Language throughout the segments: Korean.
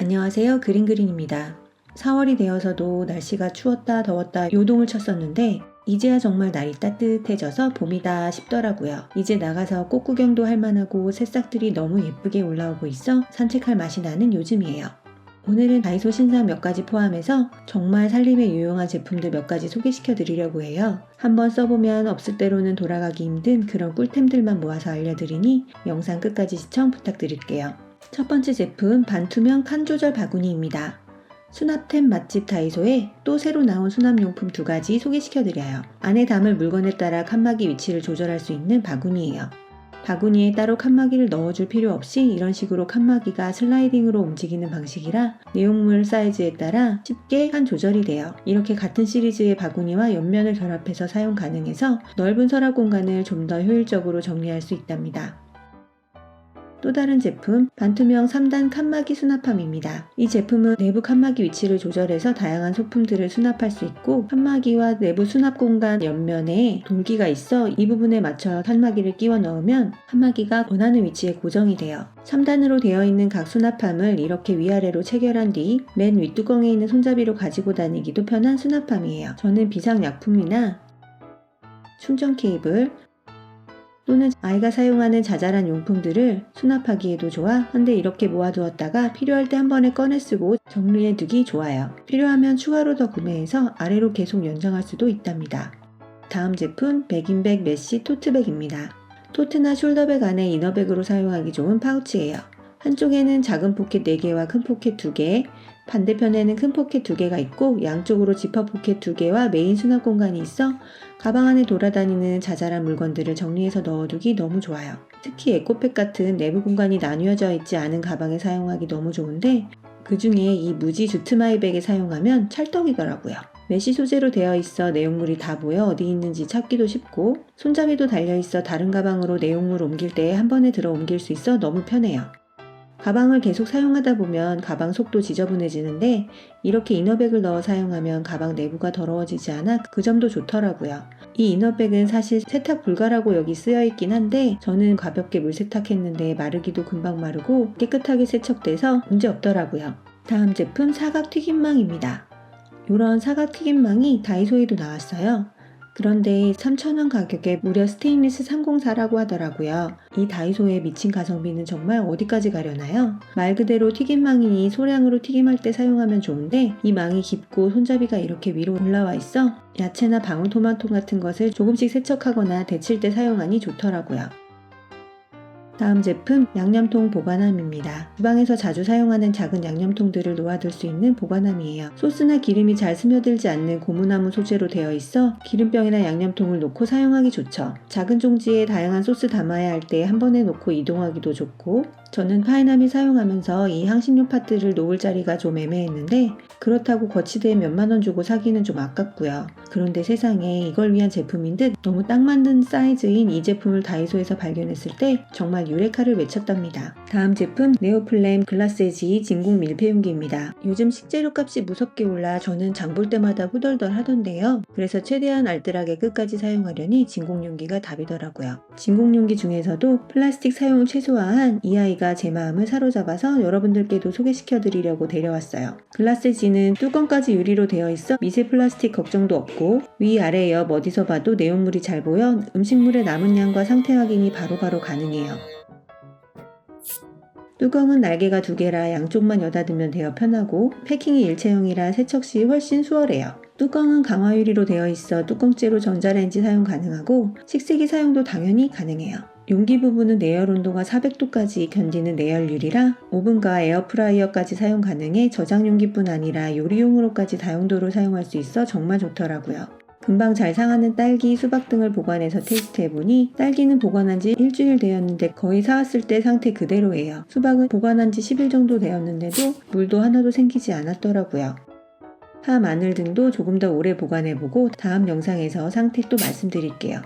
안녕하세요. 그린그린입니다. 4월이 되어서도 날씨가 추웠다 더웠다 요동을 쳤었는데 이제야 정말 날이 따뜻해져서 봄이다 싶더라고요. 이제 나가서 꽃 구경도 할 만하고 새싹들이 너무 예쁘게 올라오고 있어 산책할 맛이 나는 요즘이에요. 오늘은 다이소 신상 몇 가지 포함해서 정말 살림에 유용한 제품들 몇 가지 소개시켜 드리려고 해요. 한번 써보면 없을 대로는 돌아가기 힘든 그런 꿀템들만 모아서 알려드리니 영상 끝까지 시청 부탁드릴게요. 첫 번째 제품 반투명 칸 조절 바구니입니다. 수납템 맛집 다이소에 또 새로 나온 수납용품 두 가지 소개시켜드려요. 안에 담을 물건에 따라 칸막이 위치를 조절할 수 있는 바구니예요. 바구니에 따로 칸막이를 넣어줄 필요 없이 이런 식으로 칸막이가 슬라이딩으로 움직이는 방식이라 내용물 사이즈에 따라 쉽게 칸 조절이 돼요. 이렇게 같은 시리즈의 바구니와 옆면을 결합해서 사용 가능해서 넓은 서랍 공간을 좀 더 효율적으로 정리할 수 있답니다. 또 다른 제품 반투명 3단 칸막이 수납함입니다. 이 제품은 내부 칸막이 위치를 조절해서 다양한 소품들을 수납할 수 있고 칸막이와 내부 수납 공간 옆면에 돌기가 있어 이 부분에 맞춰 칸막이를 끼워 넣으면 칸막이가 원하는 위치에 고정이 돼요. 3단으로 되어 있는 각 수납함을 이렇게 위아래로 체결한 뒤 맨 윗뚜껑에 있는 손잡이로 가지고 다니기도 편한 수납함이에요. 저는 비상약품이나 충전 케이블, 또는 아이가 사용하는 자잘한 용품들을 수납하기에도 좋아 한데 이렇게 모아두었다가 필요할 때 한 번에 꺼내 쓰고 정리해 두기 좋아요. 필요하면 추가로 더 구매해서 아래로 계속 연장할 수도 있답니다. 다음 제품 백인백 메쉬 토트백입니다. 토트나 숄더백 안에 이너백으로 사용하기 좋은 파우치예요. 한쪽에는 작은 포켓 4개와 큰 포켓 2개, 반대편에는 큰 포켓 2개가 있고 양쪽으로 지퍼 포켓 2개와 메인 수납 공간이 있어 가방 안에 돌아다니는 자잘한 물건들을 정리해서 넣어두기 너무 좋아요. 특히 에코백 같은 내부 공간이 나뉘어져 있지 않은 가방에 사용하기 너무 좋은데 그 중에 이 무지 주트마이백에 사용하면 찰떡이더라고요. 메쉬 소재로 되어 있어 내용물이 다 보여 어디 있는지 찾기도 쉽고 손잡이도 달려 있어 다른 가방으로 내용물 옮길 때 한 번에 들어 옮길 수 있어 너무 편해요. 가방을 계속 사용하다 보면 가방 속도 지저분해지는데 이렇게 이너백을 넣어 사용하면 가방 내부가 더러워지지 않아 그 점도 좋더라고요. 이 이너백은 사실 세탁 불가라고 여기 쓰여 있긴 한데 저는 가볍게 물 세탁했는데 마르기도 금방 마르고 깨끗하게 세척돼서 문제 없더라고요. 다음 제품 사각 튀김망입니다. 이런 사각 튀김망이 다이소에도 나왔어요. 그런데 3,000원 가격에 무려 스테인리스 304라고 하더라고요. 이 다이소의 미친 가성비는 정말 어디까지 가려나요? 말 그대로 튀김망이니 소량으로 튀김할 때 사용하면 좋은데 이 망이 깊고 손잡이가 이렇게 위로 올라와 있어 야채나 방울토마토 같은 것을 조금씩 세척하거나 데칠 때 사용하니 좋더라고요. 다음 제품 양념통 보관함입니다. 주방에서 자주 사용하는 작은 양념통들을 놓아둘 수 있는 보관함이에요. 소스나 기름이 잘 스며들지 않는 고무나무 소재로 되어 있어 기름병이나 양념통을 놓고 사용하기 좋죠. 작은 종지에 다양한 소스 담아야 할 때 한 번에 놓고 이동하기도 좋고 저는 파이남이 사용하면서 이 향신료 파트를 놓을 자리가 좀 애매했는데 그렇다고 거치대에 몇만 원 주고 사기는 좀 아깝고요. 그런데 세상에 이걸 위한 제품인 듯 너무 딱 맞는 사이즈인 이 제품을 다이소에서 발견했을 때 정말 유레카를 외쳤답니다. 다음 제품 네오플레임 글라세지 진공 밀폐용기입니다. 요즘 식재료 값이 무섭게 올라 저는 장 볼 때마다 후덜덜 하던데요. 그래서 최대한 알뜰하게 끝까지 사용하려니 진공용기가 답이더라고요. 진공용기 중에서도 플라스틱 사용을 최소화한 이 아이가 제 마음을 사로잡아서 여러분들께도 소개시켜 드리려고 데려왔어요. 글라세지는 뚜껑까지 유리로 되어 있어 미세 플라스틱 걱정도 없고 위아래 옆 어디서 봐도 내용물이 잘 보여 음식물의 남은 양과 상태 확인이 바로바로 가능해요. 뚜껑은 날개가 두 개라 양쪽만 여닫으면 되어 편하고 패킹이 일체형이라 세척 시 훨씬 수월해요. 뚜껑은 강화 유리로 되어 있어 뚜껑째로 전자레인지 사용 가능하고 식세기 사용도 당연히 가능해요. 용기 부분은 내열 온도가 400도까지 견디는 내열 유리라 오븐과 에어프라이어까지 사용 가능해 저장 용기뿐 아니라 요리용으로까지 다용도로 사용할 수 있어 정말 좋더라고요. 금방 잘 상하는 딸기, 수박 등을 보관해서 테스트해보니 딸기는 보관한 지 일주일 되었는데 거의 사왔을 때 상태 그대로예요. 수박은 보관한 지 10일 정도 되었는데도 물도 하나도 생기지 않았더라고요. 파, 마늘 등도 조금 더 오래 보관해보고 다음 영상에서 상태 또 말씀드릴게요.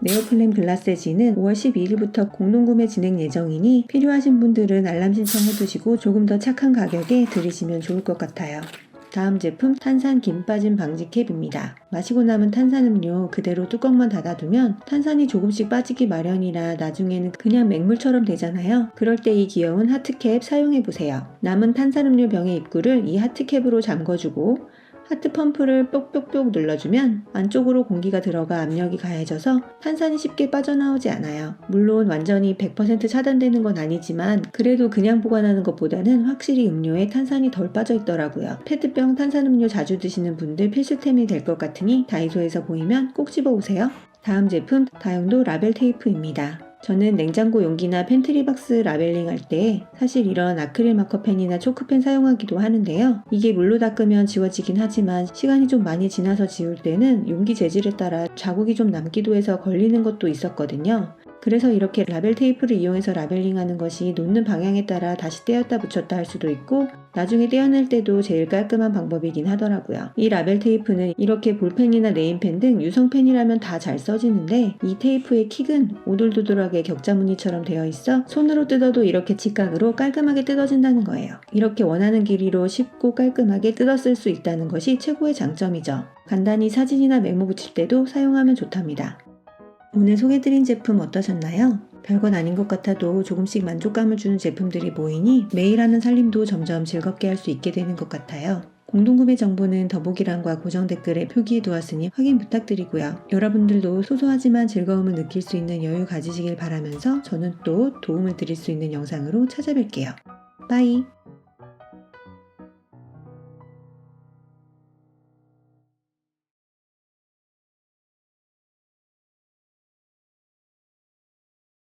네오플렘 글라세지는 5월 12일부터 공동구매 진행 예정이니 필요하신 분들은 알람 신청해두시고 조금 더 착한 가격에 들으시면 좋을 것 같아요. 다음 제품 탄산 김 빠짐 방지 캡입니다. 마시고 남은 탄산음료 그대로 뚜껑만 닫아두면 탄산이 조금씩 빠지기 마련이라 나중에는 그냥 맹물처럼 되잖아요. 그럴 때 이 귀여운 하트캡 사용해보세요. 남은 탄산음료 병의 입구를 이 하트캡으로 잠궈주고 하트 펌프를 뾱뾱뾱 눌러주면 안쪽으로 공기가 들어가 압력이 가해져서 탄산이 쉽게 빠져나오지 않아요. 물론 완전히 100% 차단되는 건 아니지만 그래도 그냥 보관하는 것보다는 확실히 음료에 탄산이 덜 빠져 있더라고요. 페트병 탄산음료 자주 드시는 분들 필수템이 될 것 같으니 다이소에서 보이면 꼭 집어오세요. 다음 제품 다용도 라벨 테이프입니다. 저는 냉장고 용기나 팬트리 박스 라벨링 할 때 사실 이런 아크릴 마커펜이나 초크펜 사용하기도 하는데요. 이게 물로 닦으면 지워지긴 하지만 시간이 좀 많이 지나서 지울 때는 용기 재질에 따라 자국이 좀 남기도 해서 걸리는 것도 있었거든요. 그래서 이렇게 라벨 테이프를 이용해서 라벨링하는 것이 놓는 방향에 따라 다시 떼었다 붙였다 할 수도 있고 나중에 떼어낼 때도 제일 깔끔한 방법이긴 하더라고요. 이 라벨 테이프는 이렇게 볼펜이나 네임펜 등 유성펜이라면 다 잘 써지는데 이 테이프의 킥은 오돌도돌하게 격자 무늬처럼 되어 있어 손으로 뜯어도 이렇게 직각으로 깔끔하게 뜯어진다는 거예요. 이렇게 원하는 길이로 쉽고 깔끔하게 뜯었을 수 있다는 것이 최고의 장점이죠. 간단히 사진이나 메모 붙일 때도 사용하면 좋답니다. 오늘 소개드린 제품 어떠셨나요? 별건 아닌 것 같아도 조금씩 만족감을 주는 제품들이 모이니 매일 하는 살림도 점점 즐겁게 할 수 있게 되는 것 같아요. 공동구매 정보는 더보기란과 고정 댓글에 표기해 두었으니 확인 부탁드리고요. 여러분들도 소소하지만 즐거움을 느낄 수 있는 여유 가지시길 바라면서 저는 또 도움을 드릴 수 있는 영상으로 찾아뵐게요. 빠이!